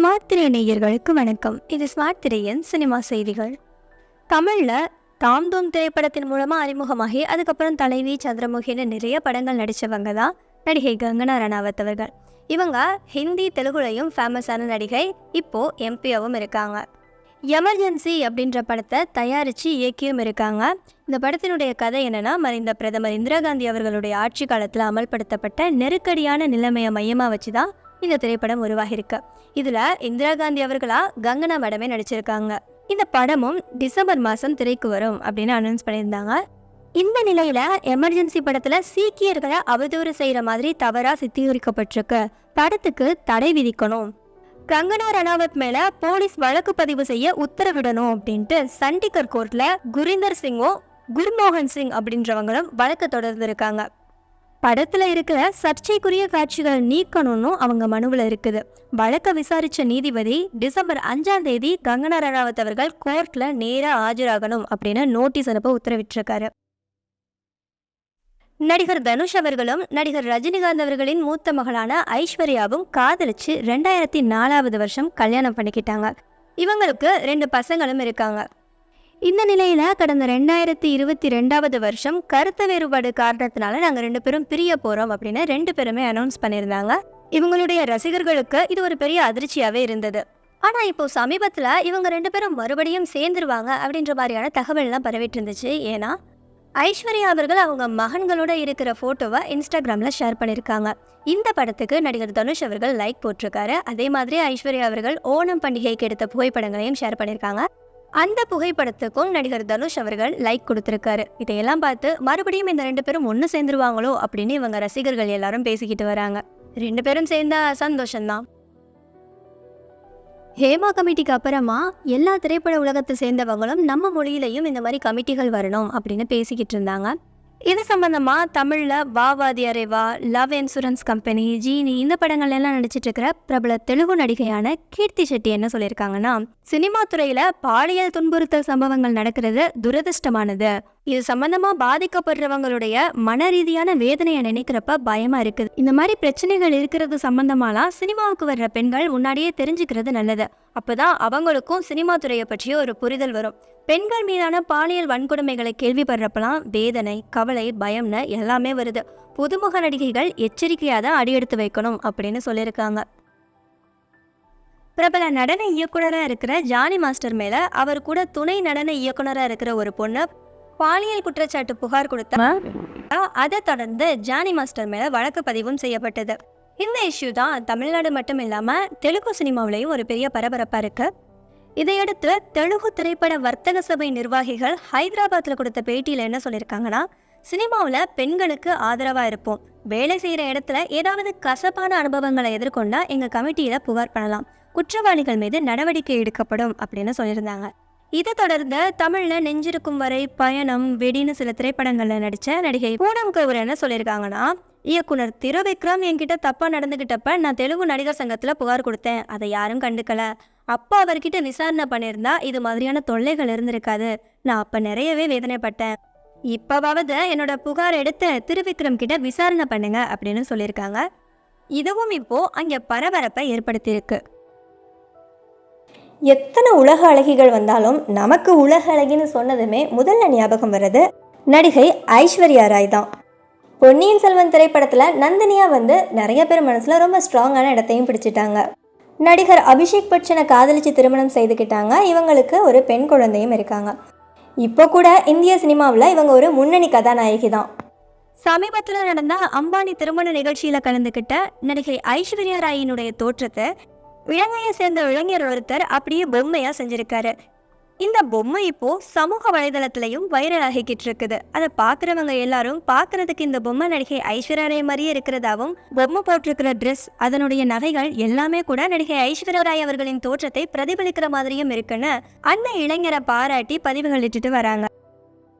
Smart திரை நேயர்களுக்கு வணக்கம். இது ஸ்மார்ட் திரையின் சினிமா செய்திகள். தமிழில் தாம் தூம் திரைப்படத்தின் மூலமாக அறிமுகமாகி அதுக்கப்புறம் தலைவி சந்திரமுகின்னு நிறைய படங்கள் நடித்தவங்க தான் நடிகை கங்கனா ரணாவத் அவர்கள். இவங்க ஹிந்தி தெலுங்குலையும் ஃபேமஸான நடிகை இப்போது எம்பியாவும் இருக்காங்க. எமர்ஜென்சி அப்படின்ற படத்தை தயாரித்து இயக்கியும் இருக்காங்க. இந்த படத்தினுடைய கதை என்னென்னா மறைந்த பிரதமர் இந்திரா காந்தி அவர்களுடைய ஆட்சி காலத்தில் அமல்படுத்தப்பட்ட நெருக்கடியான நிலைமையை மையமாக வச்சு தான் இந்த திரைப்படம் உருவாகியிருக்கு. இதில் இந்திரா காந்தி அவர்களா கங்கனா மேடமே நடிச்சிருக்காங்க. இந்த படமும் டிசம்பர் மாதம் திரைக்கு வரும் அப்படின்னு அனௌன்ஸ் பண்ணியிருந்தாங்க. இந்த நிலையில எமர்ஜென்சி படத்துல சீக்கியர்களை அவதூறு செய்யற மாதிரி தவறா சித்தீகரிக்கப்பட்டிருக்கு. படத்துக்கு தடை விதிக்கணும். கங்கனா ரணாவத் மேல போலீஸ் வழக்கு பதிவு செய்ய உத்தரவிடணும் அப்படின்ட்டு சண்டிகர் கோர்ட்ல குரிந்தர் சிங்கும் குர்மோகன் சிங் அப்படின்றவங்களும் வழக்கு தொடர்ந்திருக்காங்க படத்தில் இருக்கிற சர்ச்சைக்குரிய காட்சிகள் நீக்கணும்னு அவங்க மனுவில் இருக்குது. வழக்கை விசாரித்த நீதிபதி டிசம்பர் அஞ்சாம் தேதி கங்கனா ரணாவத் அவர்கள் கோர்ட்டில் நேராக ஆஜராகணும் அப்படின்னு நோட்டீஸ் அனுப்ப உத்தரவிட்டிருக்காரு. நடிகர் தனுஷ் அவர்களும் நடிகர் ரஜினிகாந்த் அவர்களின் மூத்த மகளான ஐஸ்வர்யாவும் காதலிச்சு ரெண்டாயிரத்தி நாலாவது வருஷம் கல்யாணம் பண்ணிக்கிட்டாங்க. இவங்களுக்கு ரெண்டு பசங்களும் இருக்காங்க. இந்த நிலையில் கடந்த ரெண்டாயிரத்தி இருபத்தி ரெண்டாவது வருஷம் கருத்து வேறுபாடு காரணத்தினால நாங்கள் ரெண்டு பேரும் பிரிய போகிறோம் அப்படின்னு ரெண்டு பேருமே அனௌன்ஸ் பண்ணியிருந்தாங்க. இவங்களுடைய ரசிகர்களுக்கு இது ஒரு பெரிய அதிர்ச்சியாகவே இருந்தது. ஆனால் இப்போ சமீபத்தில் இவங்க ரெண்டு பேரும் மறுபடியும் சேர்ந்துருவாங்க அப்படின்ற மாதிரியான தகவல்லாம் பரவிட்டு இருந்துச்சு ஏன்னா ஐஸ்வர்யா அவர்கள் அவங்க மகன்களோட இருக்கிற ஃபோட்டோவை இன்ஸ்டாகிராமில் ஷேர் பண்ணியிருக்காங்க. இந்த படத்துக்கு நடிகர் தனுஷ் அவர்கள் லைக் போட்டிருக்காரு. அதே மாதிரி ஐஸ்வர்யா அவர்கள் ஓணம் பண்டிகைக்கு எடுத்த புகைப்படங்களையும் ஷேர் பண்ணியிருக்காங்க. அந்த புகைப்படத்துக்கும் நடிகர் தனுஷ் அவர்கள் லைக் கொடுத்துருக்காரு. இதையெல்லாம் பார்த்து மறுபடியும் இந்த ரெண்டு பேரும் ஒன்று சேர்ந்துருவாங்களோ அப்படின்னு இவங்க ரசிகர்கள் எல்லாரும் பேசிக்கிட்டு வராங்க. ரெண்டு பேரும் சேர்ந்தா சந்தோஷம்தான். ஹேமா கமிட்டிக்கு அப்புறமா எல்லா திரைப்பட உலகத்தை சேர்ந்தவங்களும் நம்ம மொழியிலையும் இந்த மாதிரி கமிட்டிகள் வரணும் அப்படின்னு பேசிக்கிட்டு இருந்தாங்க. இது சம்மந்தமாக தமிழில் வாவாதி அரேவா லவ் இன்சூரன்ஸ் கம்பெனி ஜீனி இந்த படங்கள்ல எல்லாம் நடிச்சிட்டு இருக்கிற பிரபல தெலுங்கு நடிகையான கீர்த்தி செட்டி என்ன சொல்லியிருக்காங்கன்னா சினிமா துறையில் பாலியல் துன்புறுத்தல் சம்பவங்கள் நடக்கிறது துரதிர்ஷ்டமானது. இது சம்பந்தமா பாதிக்கப்படுறவங்களுடைய மன ரீதியான வேதனையை நினைக்கிறப்ப பயமா இருக்குது. இந்த மாதிரி பிரச்சனைகள் இருக்கிறது சம்பந்தமாலாம் சினிமாவுக்கு வர்ற பெண்கள் முன்னாடியே தெரிஞ்சுக்கிறது நல்லது. அப்பதான் அவங்களுக்கும் சினிமா துறையை பற்றிய ஒரு புரிதல் வரும். பெண்கள் மீதான பாலியல் வன்கொடுமைகளை கேள்விப்படுறப்பெல்லாம் வேதனை கவலை பயம்னு எல்லாமே வருது. புதுமுக நடிகைகள் எச்சரிக்கையாக தான் அடியெடுத்து வைக்கணும் அப்படின்னு சொல்லியிருக்காங்க. பிரபல நடன இயக்குனராக இருக்கிற ஜானி மாஸ்டர் மேலே அவர் கூட துணை நடன இயக்குனராக இருக்கிற ஒரு பொண்ணு பாலியல் குற்றச்சாட்டு புகார் கொடுத்தா அதை தொடர்ந்து ஜானி மாஸ்டர் மேல வழக்கு பதிவும் செய்யப்பட்டது. இந்த இஷ்யூ தான் தமிழ்நாடு மட்டும் இல்லாம தெலுங்கு சினிமாவிலையும் ஒரு பெரிய பரபரப்பா இருக்கு. இதையடுத்து தெலுங்கு திரைப்பட வர்த்தக சபை நிர்வாகிகள் ஹைதராபாத்தில் கொடுத்த பேட்டியில் என்ன சொல்லியிருக்காங்கன்னா சினிமாவில் பெண்களுக்கு ஆதரவாக இருப்போம். வேலை செய்கிற இடத்துல ஏதாவது கசப்பான அனுபவங்களை எதிர்கொண்டா எங்கள் கமிட்டியில் புகார் பண்ணலாம். குற்றவாளிகள் மீது நடவடிக்கை எடுக்கப்படும் அப்படின்னு சொல்லியிருந்தாங்க. இதை தொடர்ந்து தமிழில் நெஞ்சிருக்கும் வரை பயணம் வெடின்னு சில திரைப்படங்களில் நடிச்ச நடிகை பூனம் கவுர் என்ன சொல்லியிருக்காங்கன்னா இயக்குனர் திருவிக்ரம் என்கிட்ட தப்பாக நடந்துகிட்டப்ப நான் தெலுங்கு நடிகர் சங்கத்தில் புகார் கொடுத்தேன். அதை யாரும் கண்டுக்கல. அப்போ அவர்கிட்ட விசாரணை பண்ணியிருந்தா இது மாதிரியான தொல்லைகள் இருந்திருக்காது. நான் அப்போ நிறையவே வேதனைப்பட்டேன். இப்போவாவது என்னோட புகார் எடுத்து திருவிக்ரம் கிட்ட விசாரணை பண்ணுங்க அப்படின்னு சொல்லியிருக்காங்க. இதுவும் இப்போ அங்கே பரபரப்பை ஏற்படுத்தியிருக்கு. எத்தனை உலக அழகிகள் வந்தாலும் நமக்கு உலக அழகின்னு சொன்னதுமே முதல்ல ஞாபகம் வர்றது நடிகை ஐஸ்வர்யா ராய் தான். பொன்னியின் செல்வன் திரைப்படத்தில் நந்தினியா வந்து நிறைய பேர் மனசில் ரொம்ப ஸ்ட்ராங்கான இடத்தையும் பிடிச்சிட்டாங்க. நடிகர் அபிஷேக் பச்சனை காதலிச்சு திருமணம் செய்துக்கிட்டாங்க இவங்களுக்கு ஒரு பெண் குழந்தையும் இருக்காங்க. இப்போ கூட இந்திய சினிமாவில் இவங்க ஒரு முன்னணி கதாநாயகி தான். சமீபத்தில் நடந்த அம்பானி திருமண நிகழ்ச்சியில் கலந்துக்கிட்ட நடிகை ஐஸ்வர்யா ராயினுடைய தோற்றத்தை இலங்கையை சேர்ந்த இளைஞர் ஒருத்தர் அப்படியே பொம்மையாக செஞ்சிருக்காரு. இந்த பொம்மை இப்போ சமூக வலைதளத்திலையும் வைரல் ஆகிக்கிட்டு இருக்குது. அதை பார்க்குறவங்க எல்லாரும் பார்க்கறதுக்கு இந்த பொம்மை நடிகை ஐஸ்வர்யா ராய் மாதிரியே இருக்கிறதாவும் பொம்மை போட்டிருக்கிற ட்ரெஸ் அதனுடைய நகைகள் எல்லாமே கூட நடிகை ஐஸ்வர்யா ராய் அவர்களின் தோற்றத்தை பிரதிபலிக்கிற மாதிரியும் இருக்குன்னு அந்த இளைஞரை பாராட்டி பதிவுகள் இட்டுட்டு வராங்க.